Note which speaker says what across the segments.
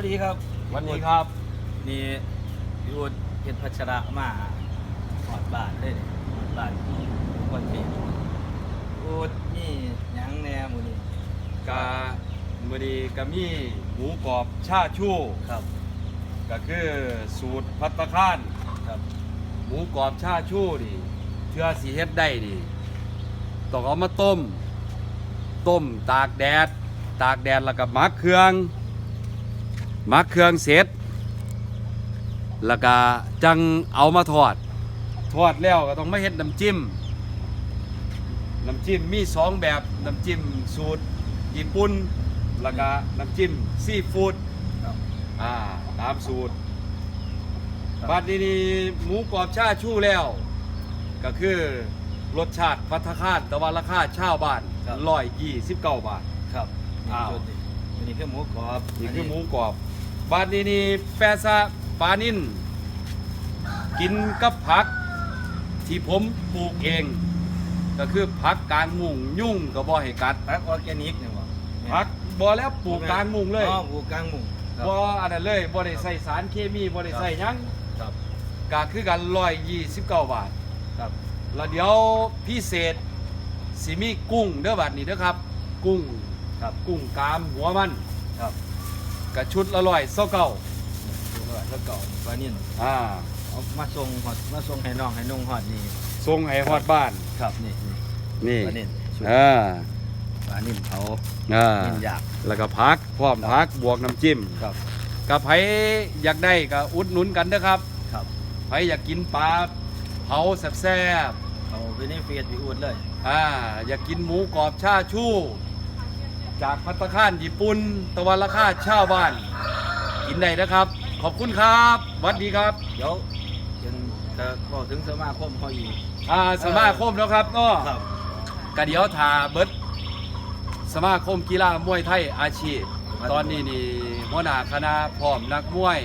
Speaker 1: วัสดีครับ
Speaker 2: วันนี้ครับ
Speaker 1: นี่พี่อุดเพชรพัชระมาหอดบ้านเลยนี่หอดบ้านคนที่อุดนี่หยังแหน่หมูนี่
Speaker 2: กามือดีกามีหมูกรอบชาชู
Speaker 1: ครับ
Speaker 2: ก็คือสูตรพัตตาคาร
Speaker 1: ครับ
Speaker 2: หมูกรอบชาชูนี่เทื่อสีเฮ็ดได้นี่ต้องเอามาต้ม ต้มตากแดด ตากแดดแล้วก็หมักเครื่องห มักเครื่องเสร็จ แล้วก็จังเอามาทอด ทอดแล้วก็ต้องมาเฮ็ดน้ำจิ้ม น้ำจิ้มมีสองแบบ น้ำจิ้มสูตรญี่ปุ่น แล้วก็น้ำจิ้มซีฟู้ด
Speaker 1: ครับ
Speaker 2: อ่าตามสูตรบัดนี้นี่หมูกรอบชาชูแล้ว ก็คือรสชาติพัฒคารแต่ว่าราคาชาวบ้านร้อยยี่สิบเก้าบาท
Speaker 1: ครับนี่
Speaker 2: อ้าว
Speaker 1: จุดนี่อันนี่คือหมูกรอบ
Speaker 2: นี่คือหมูกรอบ บัดนี้นี่แปะซะปลานิ่นกินกับผัก ที่ผมปลูกเอง ก็คือผักกลางมุงยุ่งก็บ่ให้กัด
Speaker 1: ผักออร์แกนิกเนี่ยบ่
Speaker 2: ผักบ่แล้วปลูกกลางมุงเลย
Speaker 1: อ๋อปลูกกลางมุงครับ
Speaker 2: บ่อันนั้นเลยบ่ได้ใส่สารเคมีบ่ได้ใส่หยัง
Speaker 1: ครับ
Speaker 2: ก็คือกันร้อยยี่สิบเก้าบาท
Speaker 1: ครับ
Speaker 2: แล้วเดี๋ยวพิเศษสิมีกุ้งเด้อบัดนี้เด้อครับ กุ้ง
Speaker 1: ครับ
Speaker 2: กุ้งกามหัวมัน
Speaker 1: ครับ
Speaker 2: กระชุดละร้อยเศร้าเก้า
Speaker 1: ดูว่าแล้วเก่าปลานิ่น
Speaker 2: อ่า
Speaker 1: เอามาส่งหอดมาส่งให้น้องให้นุ่งหอดนี่
Speaker 2: ส่งให้ฮอดบ้าน
Speaker 1: ครับนี่นี่
Speaker 2: นี่
Speaker 1: ปลานิ่นชุด
Speaker 2: อ่า
Speaker 1: ปลานิ่นเผา
Speaker 2: อ่า
Speaker 1: นิ่นยาก
Speaker 2: แล้วก็พักพร้อมพักบวกน้ำจิ้ม
Speaker 1: ครับ
Speaker 2: กับไผอยากได้ก็อุดหนุนกันเด้อครับ
Speaker 1: ครับ
Speaker 2: ไผอยากกินปลาเผาแซ่บ
Speaker 1: เอาไปในเฟซพี่อูดเลย
Speaker 2: ๆอ่าอยากกินหมูกรอบชาชู จากพัตตาคารญี่ปุ่นตะวันราคาชาวบ้าน กินได้นะครับ ขอบคุณครับสวัสดีครับ
Speaker 1: เดี๋ยวเป็นจะบอกถึงสมาคมเขาอีก
Speaker 2: อ่าสมาคมแล้วครับก็
Speaker 1: ครับ
Speaker 2: กะเดี๋ยวทาเบิดสมาคมกีฬามวยไทยอาชีพ ตอนนี้นี่หัวหน้าคณะพร้อมนักมวย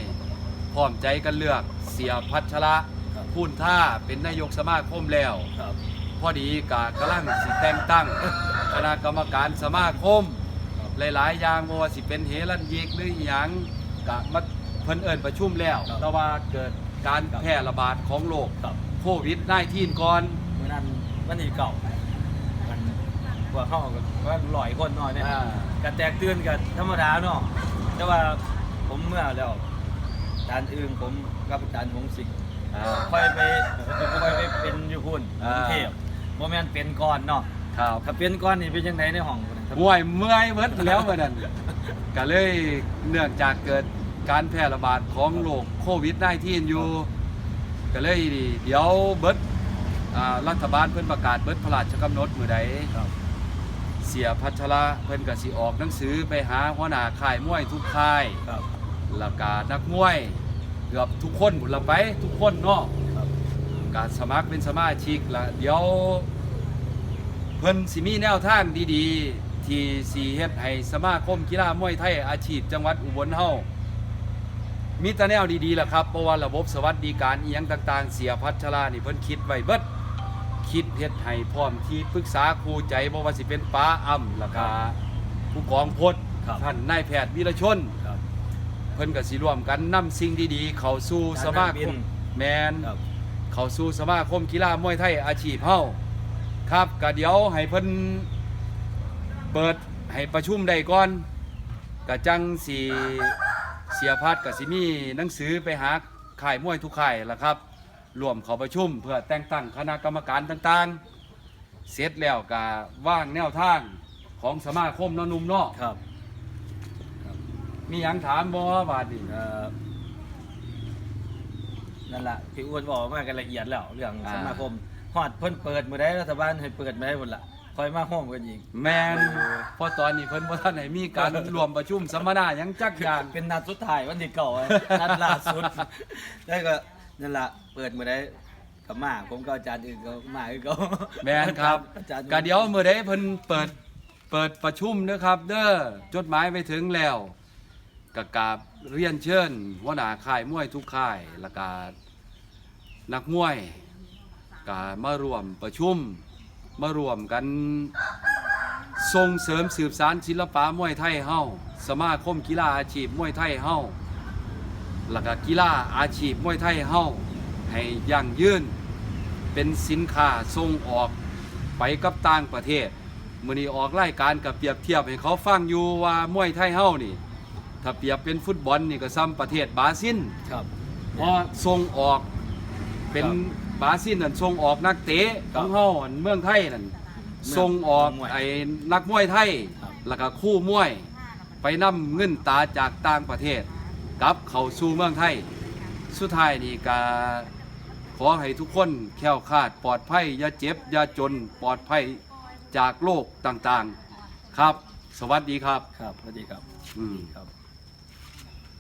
Speaker 2: พร้อมใจกันเลือกเสียพัชระ
Speaker 1: ครับ
Speaker 2: พูนท่าเป็นนายกสมาคมแล้ว
Speaker 1: ครับ
Speaker 2: พอดีกะกำลังสิแต่งตั้ง คณะกรรมการสมาคม หลาย ๆ อย่างบ่ว่าสิเป็นเฮลันยิกหรืออหยังกะมาเพิ่นเอิ้นประชุมแล้ว
Speaker 1: ครับ
Speaker 2: แต่ว่าเกิดการแพร่ระบาดของโรค
Speaker 1: ครับ
Speaker 2: โควิด -19 ก่อน
Speaker 1: เมื่อนั้นวันที่เก่ามันพวกเข้ากันว่าลอยคนหน่อยเนี่ย
Speaker 2: อ่า
Speaker 1: กันแตกตื่นกันธรรมดาเนาะแต่ว่าผมเมื่อแล้วจานอื่นผมกับอาจารย์วงศิษย์
Speaker 2: อ่า
Speaker 1: ค่อยไปค่อยไปเป็นอยู่พุ่นก
Speaker 2: อ่า
Speaker 1: รุงเทพโมเมนเป็นก่อนเนาะ
Speaker 2: ครับ
Speaker 1: ถ้าเป็นก่อนนี่เป็นยังไงในห้องพุ่นนะครับ
Speaker 2: มวยเมื่อยเบิดแล้วเมื่อนั้นก็เลยเนื่องจากเกิดการแพร่ระบาดของโรคโควิด -19 อยู่ก็เลยเดี๋ยวเบิดอ่ารัฐบาลเพิ่นประกาศเบิดพระราชกำหนดมื้อใด
Speaker 1: ครับ
Speaker 2: เสียพัชระเพิ่นก็สิออกหนังสือไปหาหัวหน้าค่ายมวยทุกค่าย
Speaker 1: ครับ
Speaker 2: แล้วก็นักมวยเกือบทุกคนบุญละไปทุกคนเนาะ
Speaker 1: ครับ
Speaker 2: การสมัครเป็นสมาชิกละเดี๋ยว เพิ่นสิมีแนวทางดีๆ ที่สีเฮ็ดให้สมาคมกีฬามวยไทยอาชีพจังหวัดอุบลเฮามีแต่แนวดีๆล่ะครับเพราะว่าระบบสวัสดิการอีหยังต่างๆ เสียพัชรานี่เพิ่นคิดไว้เบิดคิดเฮ็ดให้พร้อมที่ปรึกษาครูใจบ่ว่าสิเป็นป้าอ่ำแล้วก็ผู้กองพจน์
Speaker 1: ครับ
Speaker 2: ท่านนายแพทย์วีรชน
Speaker 1: ครับ
Speaker 2: เพิ่นก็สิร่วมกันนำสิ่งดีๆ เข้าสู่สมาคมแมน
Speaker 1: ครับ
Speaker 2: เข้าสู่สมาคมกีฬามวยไทยอาชีพเฮา ครับก็เดี๋ยวให้เพิ่นเปิดให้ประชุมได้ก่อนก็จังสิเสียพัดก็สิมีหนังสือไปหาค่ายมวยทุกค่ายล่ะครับรวมเข้าประชุมเพื่อแต่งตั้งคณะกรรมการต่างๆ เสร็จแล้วก็ว่างแนวทางของสมาคมเนาะหนุ่มเนาะ
Speaker 1: ครับ
Speaker 2: มีหยังถามบ่บาดนี้
Speaker 1: เอ่อนั่นแหละพี่อ้วนบอกมากันละเอียดแล้วเรื่อง
Speaker 2: อ่า
Speaker 1: สมาคม ฮอดเพิ่นเปิดมื้อใดรัฐบาลให้เปิดมื้อใดพุ่นล่ะคอยมาโฮมกันอีก
Speaker 2: แมนเพราะตอนนี้เพิ่นบ่ทันให้มีการรวมประชุมสัมมนาหยังจักอย่าง
Speaker 1: เป็นนัดสุดท้ายวันที่เก่าอะนัดล่าสุดแล้วก็นั่นล่ะเปิดมื้อใดก็มาผมก็อาจารย์อื่นก็มาคือเก่า
Speaker 2: แมนครับ
Speaker 1: อาจารย์
Speaker 2: ก็เดี๋ยวมื้อใดเพิ่นเปิดเปิดประชุมนะครับ เด้อจดหมายไปถึงแล้วก็กราบเรียนเชิญหัวหน้าค่ายมวยทุกค่ายแล้วก็นักมวย ก็มาร่วมประชุมมารวมกันส่งเสริมสืบสารศิลปะมวยไทยเฮาสมาคมกีฬาอาชีพมวยไทยเฮาแล้วก็กีฬาอาชีพมวยไทยเฮาให้ยั่งยืนเป็นสินค้าส่งออกไปกับต่างประเทศมื้อนี้ออกรายการกับเปรียบเทียบให้เขาฟังอยู่ว่ามวยไทยเฮานี่ ถ้าเปรียบเป็นฟุตบอลนี่ก็ซ้ำประเทศบราซิล
Speaker 1: ครับ
Speaker 2: เพราะส่งออกเป็น
Speaker 1: ครั บ
Speaker 2: บราซิลนั่นส่งออกนักเตะ
Speaker 1: ครั
Speaker 2: ข
Speaker 1: บ
Speaker 2: องเฮาอันเมืองไทยนั่น
Speaker 1: เมือง
Speaker 2: ส่งออก
Speaker 1: มวย
Speaker 2: ไอ้นักมวยไทย
Speaker 1: ครับ
Speaker 2: แล้วก็คู่มวย ไปนำเงินตาจากต่างประเทศกลับเข้าสู่เมืองไทย สุดท้ายนี่ก็ขอให้ทุกคนแคล้วคลาดปลอดภัยอย่าเจ็บอย่าจนปลอดภัยจากโรคต่างๆ ครับ สวัสดีครับ
Speaker 1: ครับสวัสดีครับ
Speaker 2: อืม
Speaker 1: ครับ